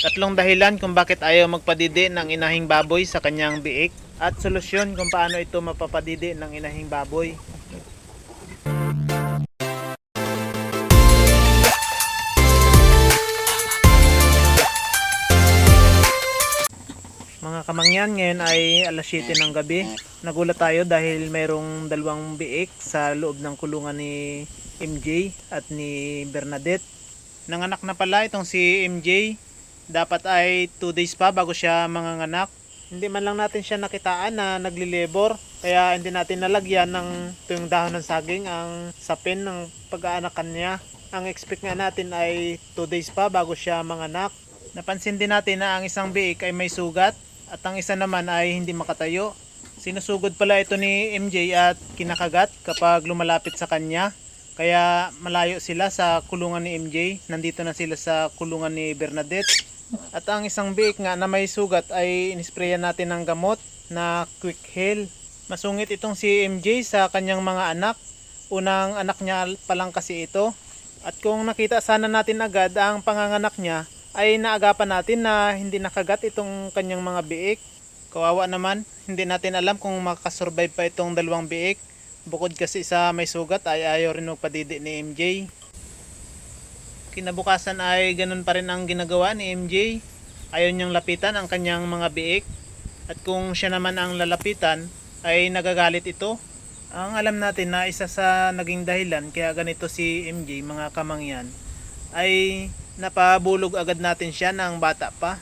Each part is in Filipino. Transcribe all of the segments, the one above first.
Tatlong dahilan kung bakit ayaw magpadidi ng inahing baboy sa kanyang biik at solusyon kung paano ito mapapadidi ng inahing baboy. Mga kamangyan, ngayon ay alas 7 ng gabi. Nagulat tayo dahil mayroong dalawang biik sa loob ng kulungan ni MJ at ni Bernadette. Nanganak na pala itong si MJ. Dapat ay 2 days pa bago siya manganganak. Hindi man lang natin siya nakitaan na nagli-labor. Kaya hindi natin nalagyan ng tuyong dahon ng saging ang sapin ng pag-aanakan niya. Ang expect nga natin ay 2 days pa bago siya manganak. Napansin din natin na ang isang biik ay may sugat at ang isa naman ay hindi makatayo. Sinusugod pala ito ni MJ at kinakagat kapag lumalapit sa kanya. Kaya malayo sila sa kulungan ni MJ. Nandito na sila sa kulungan ni Bernadette. At ang isang biik nga na may sugat ay inisprayan natin ng gamot na quick heal. Masungit itong si MJ sa kanyang mga anak. Unang anak niya pa lang kasi ito. At kung nakita sana natin agad ang panganganak niya, ay naagapan natin na hindi nakagat itong kanyang mga biik. Kawawa naman, hindi natin alam kung makasurvive pa itong dalawang biik. Bukod kasi sa may sugat ay ayaw rin magpadidi ni MJ. Kinabukasan ay ganun pa rin ang ginagawa ni MJ. Ayaw niyang lapitan ang kanyang mga biik. At kung siya naman ang lalapitan, ay nagagalit ito. Ang alam natin na isa sa naging dahilan kaya ganito si MJ mga kamangyan ay napabulog agad natin siya ng bata pa.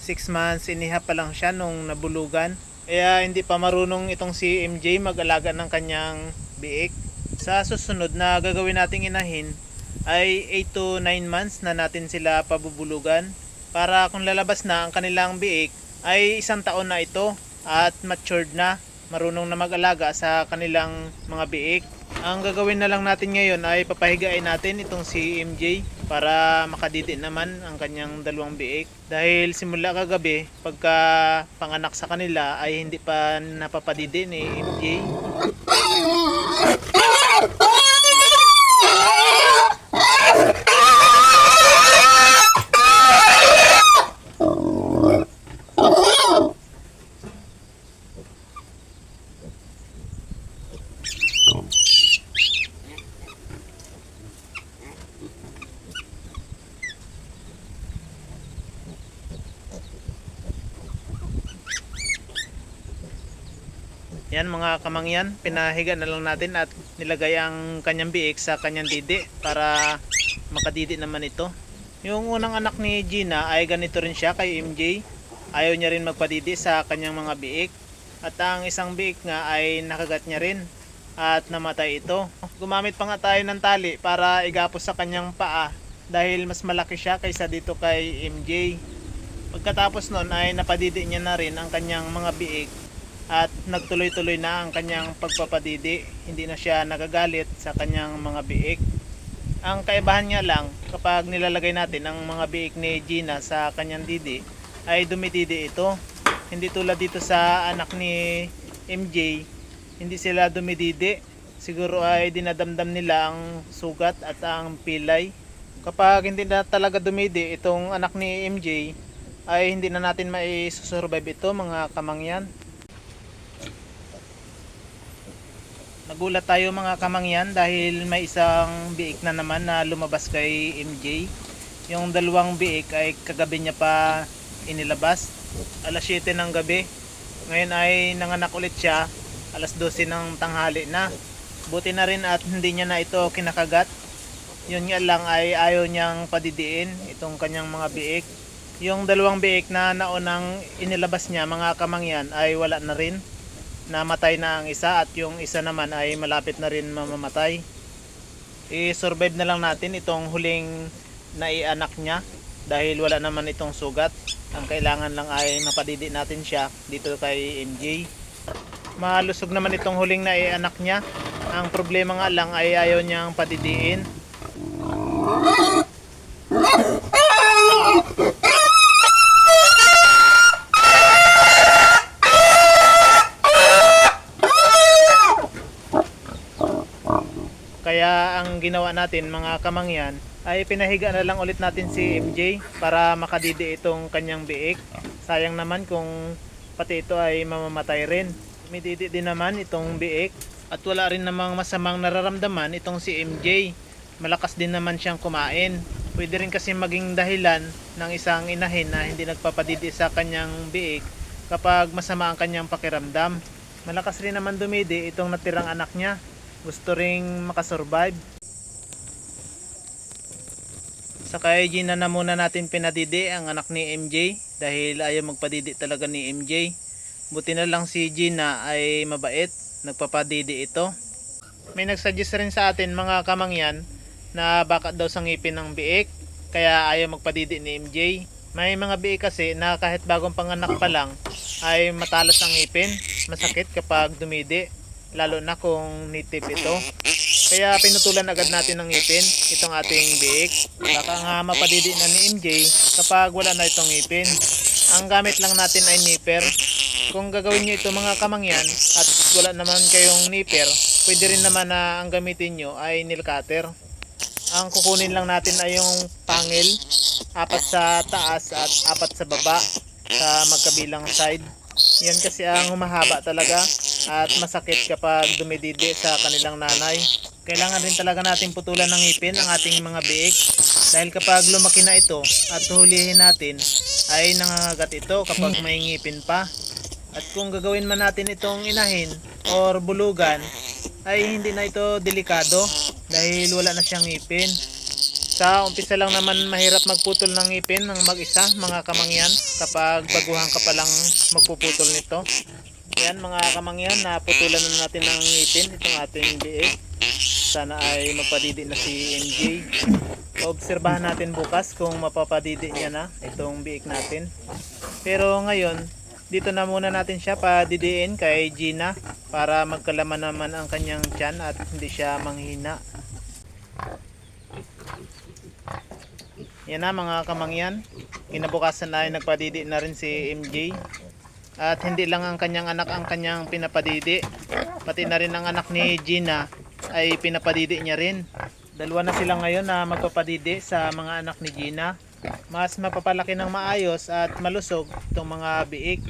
6 months iniha pa lang siya nung nabulugan. Kaya hindi pa marunong itong si MJ mag-alaga ng kanyang biik. Sa susunod na gagawin nating inahin ay 8 to 9 months na natin sila pabubulugan para kung lalabas na ang kanilang biik ay isang taon na ito at matured na marunong na mag-alaga sa kanilang mga biik. Ang gagawin na lang natin ngayon ay papahigain natin itong si MJ para makadidi naman ang kanyang dalawang biik. Dahil simula kagabi, pagka panganak sa kanila ay hindi pa napapadidi ni MJ. Yan mga kamangyan, pinahiga na lang natin at nilagay ang kanyang biik sa kanyang didi para makadidi naman ito. Yung unang anak ni Gina ay ganito rin siya kay MJ. Ayaw niya rin magpadidi sa kanyang mga biik. At ang isang biik nga ay nakagat niya rin at namatay ito. Gumamit pa nga tayo ng tali para igapos sa kanyang paa dahil mas malaki siya kaysa dito kay MJ. Pagkatapos nun ay napadidi niya na rin ang kanyang mga biik at nagtuloy-tuloy na ang kanyang pagpapadidi. Hindi na siya nagagalit sa kanyang mga biik. Ang kaibahan nga lang, kapag nilalagay natin ang mga biik ni Gina sa kanyang didi, ay dumididi ito. Hindi tulad dito sa anak ni MJ, hindi sila dumididi. Siguro ay dinadamdam nila ang sugat at ang pilay. Kapag hindi na talaga dumidi itong anak ni MJ, ay hindi na natin mai-survive ito mga kamangyan. Nagulat tayo mga kamangyan dahil may isang biik na naman na lumabas kay MJ. Yung dalawang biik ay kagabi niya pa inilabas. Alas 7 ng gabi. Ngayon ay nanganak ulit siya. Alas 12 ng tanghali na. Buti na rin at hindi niya na ito kinakagat. Yun nga lang ay ayaw niyang padidiin itong kanyang mga biik. Yung dalawang biik na naunang inilabas niya mga kamangyan ay wala na rin namatay na ang isa at yung isa naman ay malapit na rin mamamatay. I-survive na lang natin itong huling naianak niya dahil wala naman itong sugat. Ang kailangan lang ay mapadidi natin siya dito kay MJ. Malusog naman itong huling naianak niya. Ang problema nga lang ay ayaw niyang padidiin. Kaya ang ginawa natin mga kamangyan ay pinahiga na lang ulit natin si MJ para makadidi itong kanyang biik. Sayang naman kung pati ito ay mamamatay rin. Umididi din naman itong biik at wala rin namang masamang nararamdaman itong si MJ. Malakas din naman siyang kumain. Pwede rin kasi maging dahilan ng isang inahin na hindi nagpapadidi sa kanyang biik kapag masama ang kanyang pakiramdam. Malakas rin naman dumidi itong natirang anak niya. Gusto ring makasurvive. Sa kay Gina na muna natin pinadidi ang anak ni MJ dahil ayaw magpadidi talaga ni MJ. Buti na lang si Gina ay mabait, nagpapadidi ito. May nagsuggest rin sa atin mga kamangyan na baka daw sa ngipin ng biik kaya ayaw magpadidi ni MJ. May mga biik kasi na kahit bagong panganak pa lang ay matalas ang ngipin, masakit kapag dumidi, lalo na kung native ito. Kaya pinutulan agad natin ng ngipin itong ating biik. Baka nga mapadidi na ni MJ kapag wala na itong ngipin. Ang gamit lang natin ay nipper. Kung gagawin nyo ito mga kamangyan at wala naman kayong nipper, pwede rin naman na ang gamitin nyo ay nail cutter. Ang kukunin lang natin ay yung pangil, apat sa taas at apat sa baba sa magkabilang side. Yan kasi ang humahaba talaga at masakit kapag dumididi sa kanilang nanay. Kailangan rin talaga natin putulan ng ngipin ang ating mga biik dahil kapag lumaki na ito at hulihin natin ay nangangagat ito kapag may ngipin pa. At kung gagawin man natin itong inahin or bulugan ay hindi na ito delikado dahil wala na siyang ngipin. Sa umpisa lang naman mahirap magputol ng ngipin ng mag-isa mga kamangyan kapag baguhan ka pa lang magpuputol nito. Yan mga kamangyan, naputulan na natin ng ngipin itong ating biik. Sana ay mapadidi na si MJ. Obserbahan natin bukas kung mapapadidi niya na itong biik natin. Pero ngayon, dito na muna natin siya padidiin kay Gina para magkalaman naman ang kanyang tiyan at hindi siya manghina. Yan na mga kamangyan. Kinabukasan na ay nagpadidi na rin si MJ. At hindi lang ang kanyang anak ang kanyang pinapadidi. Pati na rin ang anak ni Gina ay pinapadidi niya rin. Dalawa na sila ngayon na magpapadidi sa mga anak ni Gina. Mas mapapalaki ng maayos at malusog itong mga biik.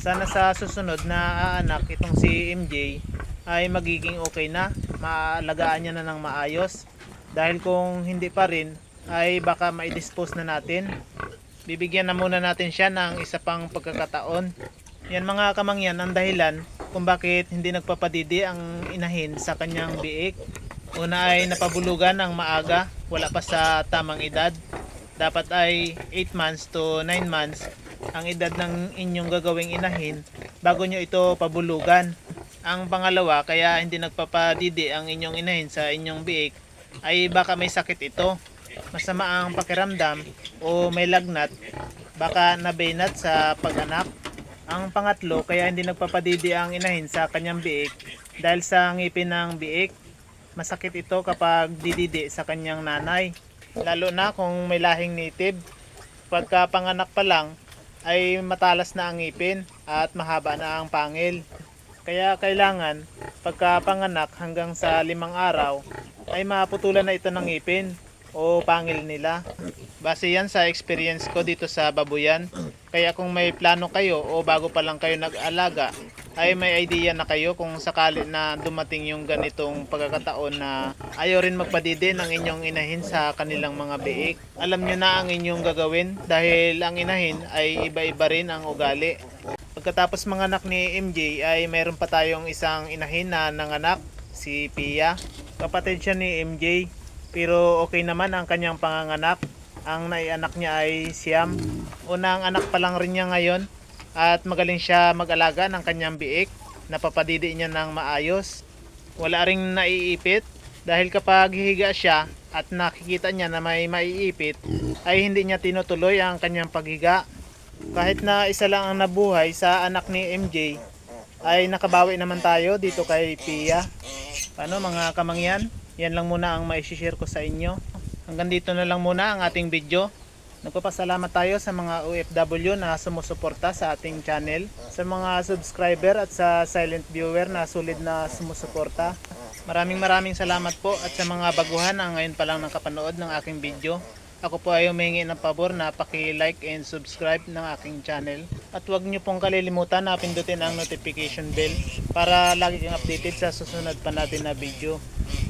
Sana sa susunod na aanak itong si MJ ay magiging okay na. Maalagaan niya na ng maayos. Dahil kung hindi pa rin ay baka ma-dispose na natin. Bibigyan na muna natin siya ng isa pang pagkakataon. Yan mga kamangyan ang dahilan kung bakit hindi nagpapadidi ang inahin sa kanyang biik. Una ay napabulugan ng maaga, wala pa sa tamang edad. Dapat ay 8 months to 9 months ang edad ng inyong gagawing inahin bago nyo ito pabulugan. Ang pangalawa, kaya hindi nagpapadidi ang inyong inahin sa inyong biik ay baka may sakit ito masama ang pakiramdam o may lagnat, baka nabenat sa pag-anak. Ang pangatlo, kaya hindi nagpapadidi ang inahin sa kanyang biik dahil sa ngipin ng biik. Masakit ito kapag dididi sa kanyang nanay. Lalo na kung may lahing native. Pagka panganak pa lang, ay matalas na ang ngipin at mahaba na ang pangil. Kaya kailangan, pagka panganak hanggang sa limang araw, ay maputulan na ito ng ngipin o pangil nila. Base yan sa experience ko dito sa babuyan. Kaya kung may plano kayo o bago pa lang kayo nag-alaga, ay may idea na kayo kung sakali na dumating yung ganitong pagkakataon na ayaw rin magpadidi ng inyong inahin sa kanilang mga biik. Alam nyo na ang inyong gagawin dahil ang inahin ay iba-iba rin ang ugali. Pagkatapos mga anak ni MJ ay mayroon pa tayong isang inahin na nanganak, si Pia. Kapatid siya ni MJ pero okay naman ang kanyang panganganak. Ang naianak niya ay Siam. Unang anak pa lang rin niya ngayon at magaling siya mag-alaga ng kanyang biik. Napapadidi niya ng maayos. Wala ring naiipit dahil kapag hihiga siya at nakikita niya na may maiipit ay hindi niya tinutuloy ang kanyang paghiga. Kahit na isa lang ang nabuhay sa anak ni MJ ay nakabawi naman tayo dito kay Pia. Paano mga kamangyan? Yan lang muna ang mai-share ko sa inyo. Hanggang dito na lang muna ang ating video. Nagpapasalamat tayo sa mga OFW na sumusuporta sa ating channel, sa mga subscriber at sa silent viewer na sulit na sumusuporta. Maraming maraming salamat po at sa mga baguhan na ngayon pa lang nakapanood ng aking video. Ako po ay humingi ng pabor na paki-like and subscribe ng aking channel. At huwag niyo pong kalilimutan na pindutin ang notification bell para lagi kang updated sa susunod pa natin na video.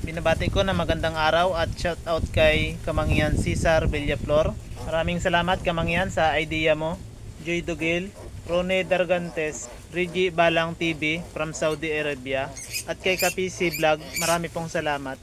Binabati ko na magandang araw at shout out kay Kamangyan Cesar Villaflor. Maraming salamat Kamangyan sa idea mo. Joy Dugil, Rone Dargantes, Reggie Balang TV from Saudi Arabia at kay Kapisi Vlog, marami pong salamat.